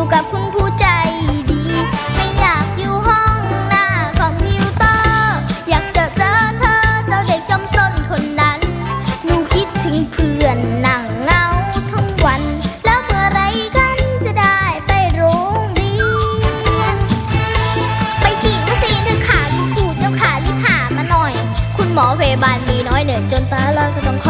อยู่กับคุณผู้ใจดี ไม่อยากอยู่ห้องหน้าคอมพิวเตอร์ อยากจะเจอเธอเจ้าเด็กจอมซนคนนั้น หนูคิดถึงเพื่อนนั่งเงาทั้งวัน แล้วเมื่อไรกันจะได้ไปโรงเรียน ไปฉีดวัคซีนเถอะค่ะคุณครูเจ้าค่ะรีบหามาหน่อย คุณหมอเวบาลมีน้อยเหนื่อยจนตาลอยก็ต้องขอ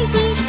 开心。